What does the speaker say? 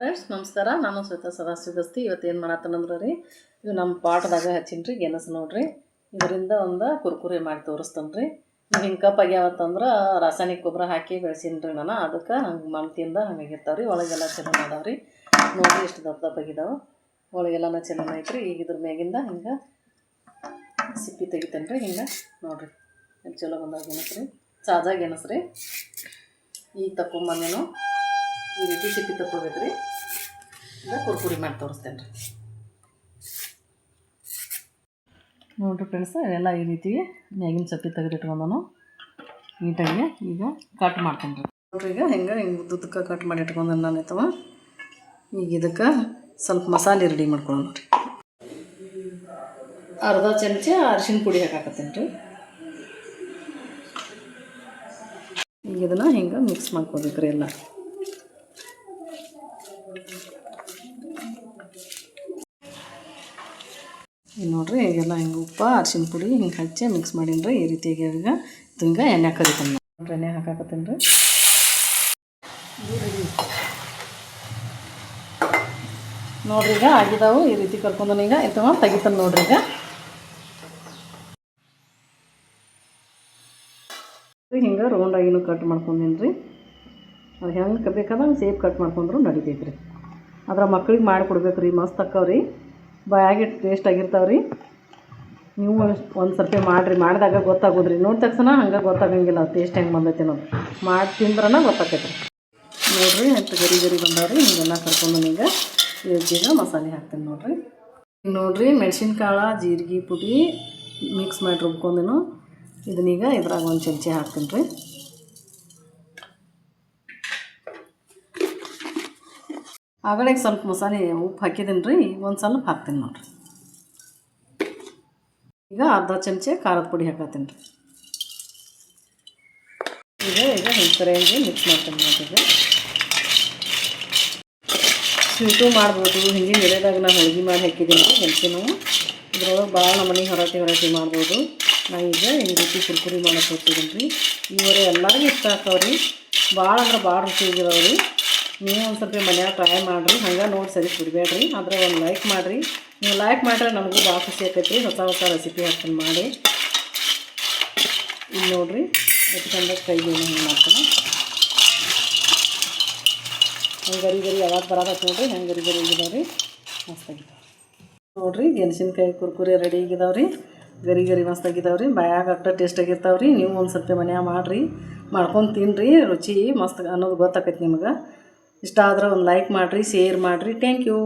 Friends ನಮಸ್ಕಾರ. ನಾನು ಶ್ವೇತಾ ಸದಾಶಿವ ಗಸ್ತಿ ಇವತ್ತು ಏನು ಮಾಡತ್ತನಂದ್ರೆ ರೀ, ಇದು ನಮ್ಮ ಪಾಟ್ದಾಗ ಹಚ್ಚಿನಿ ರೀ ಗೆಣಸ್ ನೋಡ್ರಿ. ಇದರಿಂದ ಒಂದು ಕುರ್ಕುರಿ ಮಾಡಿ ತೋರಿಸ್ತಾನೆ ರೀ. ಹಿಂಗೆ ಕಪ್ ಆಗ್ಯಾವತ್ತಂದ್ರೆ ರಾಸಾಯನಿಕ ಗೊಬ್ಬರ ಹಾಕಿ ಬೆಳೆಸೀನಿ ರೀ ನಾನು. ಅದಕ್ಕೆ ಹಂಗೆ ಮಮತಿಯಿಂದ ಹಂಗೆ ಆಗಿರ್ತಾವೆ ರೀ. ಒಳಗೆಲ್ಲ ಚೆನ್ನಾಗಿ ಅದಾವೆ ರೀ. ನೋಡಿ ಎಷ್ಟು ದಪ್ಪ ಆಗಿದಾವೆ. ಒಳಗೆಲ್ಲನ ಚೆನ್ನಾಗಿ ಐತ್ರಿ. ಈಗ ಇದ್ರ ಮ್ಯಾಗಿಂದ ಹಿಂಗೆ ಸಿಪ್ಪಿ ತೆಗಿತೇನೆ ರೀ. ಹಿಂಗೆ ನೋಡಿರಿ. ಚಲೋ ಬಂದಾಗ ಗೆಣಸ್ರಿ ರೀ. ತಾಜಾ ಗೆಣಸು ರೀ. ಈಗ ತಗೊಂಬಂದೇನು ಈ ರೀತಿ ಸಿಪ್ಪಿ ತಕ್ಕೋಬೇಕು ರೀ ಈಗ ಕುರ್ಕುರಿ ಮಾಡಿ ತೋರಿಸ್ತೇನೆ ರೀ ನೋಡಿರಿ ಫ್ರೆಂಡ್ಸ್ ಎಲ್ಲ ಈ ರೀತಿ ಮ್ಯಾಗಿನ ಸಪ್ಪಿ ತೆಗೆದಿಟ್ಕೊಂಡು ನೀಟಾಗಿ ಈಗ ಕಟ್ ಮಾಡ್ತೇನೆ ರೀ ನೋಡ್ರಿ ಈಗ ಹೆಂಗೆ ಹಿಂಗೆ ಉದ್ದುದಕ್ಕೆ ಕಟ್ ಮಾಡಿ ಇಟ್ಕೊಂಡು ನಾನು ಐತವ ಈಗ ಇದಕ್ಕೆ ಸ್ವಲ್ಪ ಮಸಾಲೆ ರೆಡಿ ಮಾಡ್ಕೊಳ್ಳೋಣ ರೀ ಅರ್ಧ ಚಮಚ ಅರಿಶಿನ ಪುಡಿ ಹಾಕಾಕತ್ತೀನಿ ರೀ ಈಗ ಇದನ್ನು ಹಿಂಗೆ ಮಿಕ್ಸ್ ಮಾಡ್ಕೋಬೇಕ್ರಿ ಎಲ್ಲ. ಈಗ ನೋಡ್ರಿ, ಈಗೆಲ್ಲ ಹಿಂಗೆ ಉಪ್ಪು ಅರ್ಶಿನ ಪುಡಿ ಹಿಂಗೆ ಹಚ್ಚಿ ಮಿಕ್ಸ್ ಮಾಡೀನಿ ಈ ರೀತಿಯಾಗಿ ಈಗ ಹಿಂಗೆ ಎಣ್ಣೆ ಕರಿತೀನಿ ನೋಡ್ರಿ, ಎಣ್ಣೆ ಹಾಕಾಕತ್ತೀನಿ ರೀ. ನೋಡ್ರಿ ಈಗ ಆಗಿದಾವು, ಈ ರೀತಿ ಕರ್ಕೊಂಡು ಈಗ ಇಂಥವ ತೆಗಿತಾನೆ ನೋಡ್ರಿ ಈಗ. ಹಿಂಗೆ ರೌಂಡಾಗಿನೂ ಕಟ್ ಮಾಡ್ಕೊಂಡೀನಿ ರೀ. ಅದು ಹೆಂಗೆ ಬೇಕಾದಂಗೆ ಸೇಫ್ ಕಟ್ ಮಾಡ್ಕೊಂಡ್ರು ನಡಿತೈತೆ ರೀ ಅದ್ರ ಮಕ್ಳಿಗೆ ಮಾಡಿ ಕೊಡ್ಬೇಕು ರೀ ಮಸ್ತ್ ಅಕ್ಕವ್ರಿ. ಬಾಯಾಗಿ ಟೇಸ್ಟ್ ಆಗಿರ್ತಾವೆ ರೀ ನೀವು ಒಂದು ಸ್ವಲ್ಪ ಮಾಡಿರಿ, ಮಾಡಿದಾಗ ಗೊತ್ತಾಗೋದ್ರಿ. ನೋಡಿದ ತಕ್ಷಣ ಹಂಗೆ ಗೊತ್ತಾಗಂಗಿಲ್ಲ ಟೇಸ್ಟ್ ಹೆಂಗೆ ಬಂದೈತೆ ಅನ್ನೋದು. ಮಾಡಿ ತಿಂದ್ರನ ಗೊತ್ತಾಕೈತೆ ನೋಡಿರಿ ಅಂತ ಗರಿ ಗರಿ ಬಂದವ್ರಿ. ಹಿಂಗೆಲ್ಲ ಕರ್ಕೊಂಡು ಈಗ ಈಗ ಮಸಾಲೆ ಹಾಕ್ತೀನಿ ನೋಡಿರಿ. ಈಗ ನೋಡಿರಿ, ಮೆಣಸಿನ್ಕಾಳು, ಜೀರಿಗೆ ಪುಡಿ ಮಿಕ್ಸ್ ಮಾಡಿ ರುಬ್ಕೊಂಡೇನು. ಇದನ್ನೀಗ ಇದ್ರಾಗ ಒಂದು ಚಮಚ ಹಾಕ್ತೀನಿ ರೀ ಆಗಳಿಗೆ ಸ್ವಲ್ಪ ಮಸಾಲೆ ಉಪ್ಪು ಹಾಕಿದ್ದೀನಿ ರೀ. ಒಂದು ಸ್ವಲ್ಪ ಹಾಕ್ತೀನಿ ನೋಡಿರಿ. ಈಗ ಅರ್ಧ ಚಮಚೆ ಖಾರದ ಪುಡಿ ಹಾಕತ್ತೀನಿ ರೀ. ಈಗ ಈಗ ಹಿಂಗೆ ಮಿಕ್ಸ್ ಮಾಡ್ತೀನಿ ನೋಡ್ರಿ ಸ್ವೀಟು ಮಾಡ್ಬೋದು. ಹಿಂಗೆ ಎಳೆದಾಗ ನಾನು ಹೋಳಿಗೆ ಮಾಡಿ ಹಾಕಿದ್ದೀನಿ ಹೆಂಚಿನೂ ಇದ್ರೊಳಗೆ ಭಾಳ ನಮ್ಮನೆ ಹೊರಟಿ ಹೊರಟಿ ಮಾಡ್ಬೋದು. ನಾ ಈಗ ಹಿಂಗೆ ರೀತಿ ಕುರ್ಕುರಿ ಮಾಡಕ್ಕೆ ಹೋಗ್ತಿದ್ದೀನಿ ರೀ. ಇವರು ಎಲ್ಲರಿಗೂ ಇಷ್ಟ ಆಗ್ತಾವ್ರಿ ಭಾಳ ಅಂದ್ರೆ ಭಾಳ ರುಚಿಯಾಗಿದಾವೆ ರೀ. ನೀವು ಒಂದು ಸ್ವಲ್ಪ ಮನ್ಯಾಗ ಟ್ರೈ ಮಾಡಿರಿ. ಹಂಗೆ ನೋಡಿ ಸರಿ ಬಿಡಬೇಡ್ರಿ ಆದರೆ ಒಂದು ಲೈಕ್ ಮಾಡಿರಿ. ನೀವು ಲೈಕ್ ಮಾಡಿದ್ರೆ ನಮಗೂ ಭಾಳ ಖುಷಿ ಆಕೈತಿ ಹೊಸ ಹೊಸ ರೆಸಿಪಿ ಹಾಕೊಂಡು ಮಾಡಿ. ಇಲ್ಲಿ ನೋಡಿರಿ. ಎಷ್ಟು ಕೈ ಬೇನೆ ಹಿಂಗೆ ಮಾಡ್ತಾನೆ. ಹಂಗೆ ಗರಿ ಗರಿ ಯಾವಾಗ ಬರೋದಕ್ಕೆ ನೋಡಿರಿ. ಹೆಂಗೆ ಗರಿ ಗರಿ ಇದಾವ್ರಿ ರೀ ಮಸ್ತಾಗಿದ್ದಾವೆ ನೋಡಿರಿ, ಗೆಣಸಿನಕಾಯಿ ಕುರ್ಕುರಿ ರೆಡಿ ಆಗಿದಾವ್ರಿ. ಗರಿ ಗರಿ ಮಸ್ತಾಗಿದ್ದಾವ್ರಿ ಬಾಯಾಗ ಅಟ್ಟ ಟೇಸ್ಟ್ ಆಗಿರ್ತಾವ್ರಿ. ನೀವು ಒಂದು ಸ್ವಲ್ಪ ಮನ್ಯಾಗ ಮಾಡಿರಿ. ಮಾಡ್ಕೊಂಡು ತಿನ್ನಿರಿ ರುಚಿ ಮಸ್ತ್ ಅನ್ನೋದು ಗೊತ್ತಾಕೈತಿ ನಿಮ್ಗೆ. ಇಷ್ಟ ಆದ್ರೆ ಒಂದು ಲೈಕ್ ಮಾಡಿರಿ ಶೇರ್ ಮಾಡಿರಿ. Thank you